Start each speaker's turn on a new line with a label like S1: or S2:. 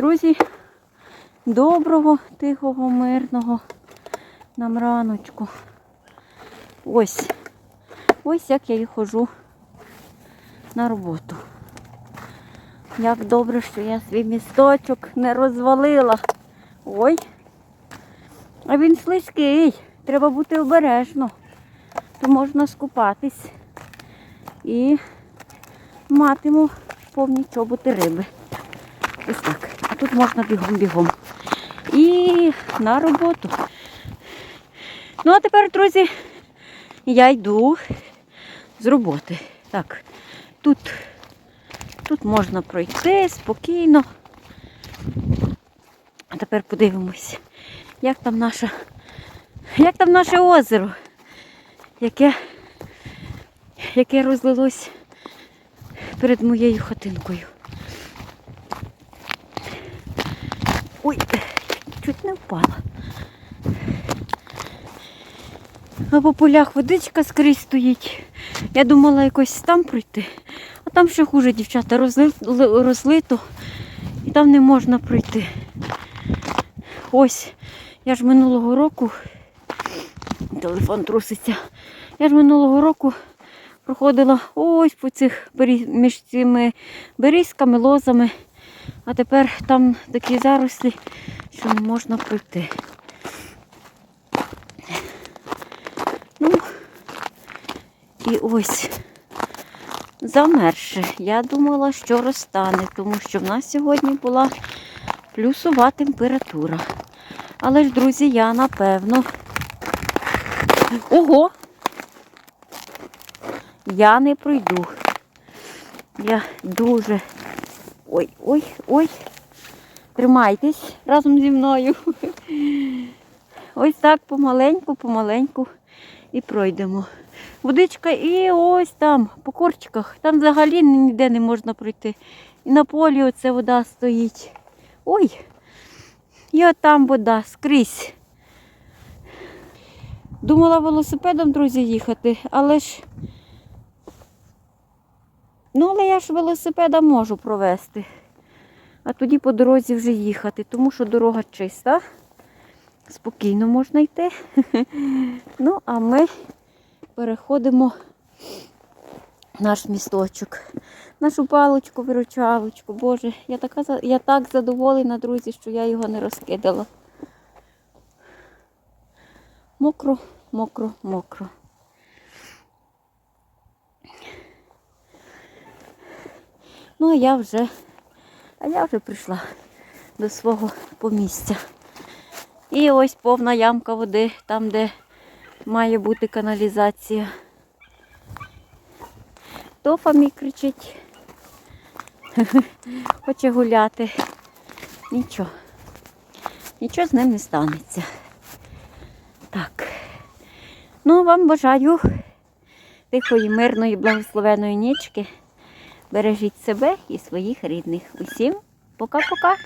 S1: Друзі, доброго, тихого, мирного нам раночку. Ось. Ось як я і ходжу на роботу. Як добре, що я свій місточок не розвалила. Ой. А він слизький. Треба бути обережно. То можна скупатись і матиму повні чоботи риби. Ось так. А тут можна бігом-бігом. І на роботу. Ну, а тепер, друзі, я йду з роботи. Так, тут, тут можна пройти спокійно. А тепер подивимось, як там наша, як там наше озеро, яке, яке розлилось перед моєю хатинкою. Ой, чуть не впала. А по полях водичка скрізь стоїть. Я думала якось там пройти, а там ще хуже, дівчата, розли, розлито і там не можна пройти. Ось, я ж минулого року, телефон труситься, я ж минулого року проходила ось по цих між цими берізками, лозами, а тепер там такі зарослі, що можна пройти. Ну, і ось замерше. Я думала, що розтане, тому що в нас сьогодні була плюсова температура. Але ж, друзі, я напевно. Ого! Я не пройду. Я дуже. Ой, ой, ой. Тримайтесь разом зі мною. Ось так помаленьку, помаленьку і пройдемо. Водичка і ось там, по корчиках. Там взагалі ніде не можна пройти. І на полі оце вода стоїть. Ой, і от там вода скрізь. Думала велосипедом, друзі, їхати, але ж. Ну, але я ж велосипеда можу провести. А тоді по дорозі вже їхати, тому що дорога чиста. Спокійно можна йти. Ну, а ми переходимо наш місточок. Нашу паличку, виручалочку. Боже, я, така, я так задоволена, друзі, що я його не розкидала. Мокро, мокро, мокро. Ну, а я вже, а я вже прийшла до свого помістя. І ось повна ямка води, там, де має бути каналізація. Тофа мій кричить. Хоче гуляти. Нічого. Нічого з ним не станеться. Так. Ну, вам бажаю тихої, мирної, благословеної нічки. Бережіть себе і своїх рідних. Усім пока-пока.